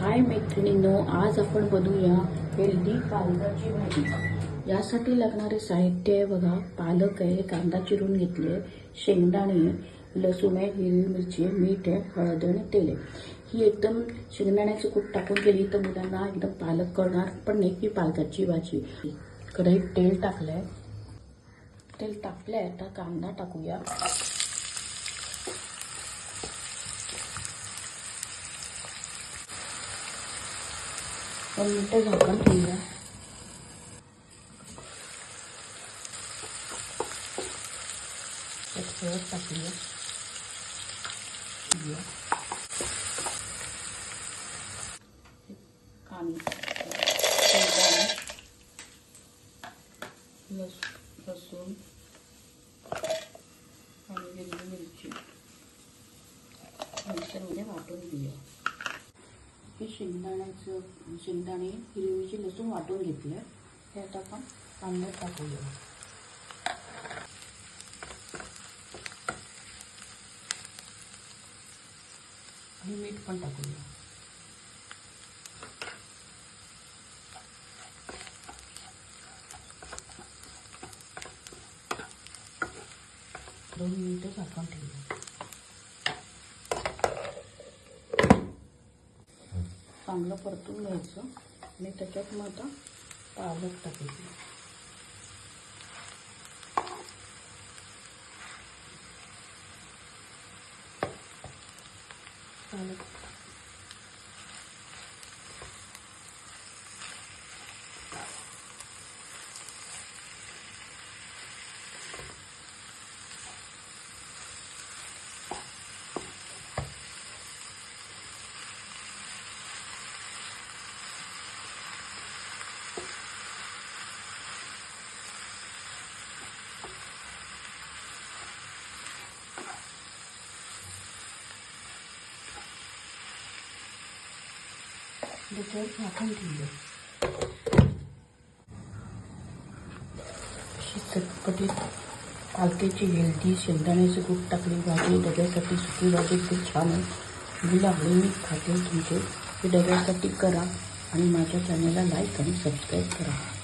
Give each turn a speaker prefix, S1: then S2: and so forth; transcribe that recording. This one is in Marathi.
S1: हाय मैत्रिणींनो आज आपण बनवूया हेल्दी पालकाची भाजी. यासाठी लागणारे साहित्य आहे बघा पालक आहे कांदा चिरून घेतले शेंगदाणे लसूण आहे हिरवी मिरची आहे मीठ आहे हळद आणि तेल आहे. ही एकदम शेंगदाण्याचं कूट टाकून केली तर मुलांना एकदम पालक करणार पण नाही की पालकाची भाजी. कढईत तेल टाकलंय. तेल टाकलंय आता कांदा टाकूया. दोन मिनटं झाकण ठेवूया एक हळद टाकूया घेऊया. कांदा शेंगदाणे, लस लसूण आणि हिरवी मिरची मिक्सरमध्ये वाटून घेऊया हे शेंगदाण्याचं शेंगदाणे हिरवी मिरची लसूण वाटून घेतलं हे आता आपण कांद्यात टाकूया. आणि मीठ पण टाकूया. दोन मिनिटं आपण ठेवूया. चांगलं परतून घ्यायचं. आणि त्याच्यात मग आता पालक टाकायचं. पालक चटपटीत पालकेची हेल्दी शेंगदाण्याचं टाकली भाजी डब्यासाठी सुकी भाजी खूप छान आहे खाते तुमचे डब्यासाठी करा। आणि माझ्या चॅनलला लाईक आणि सबस्क्राईब करा.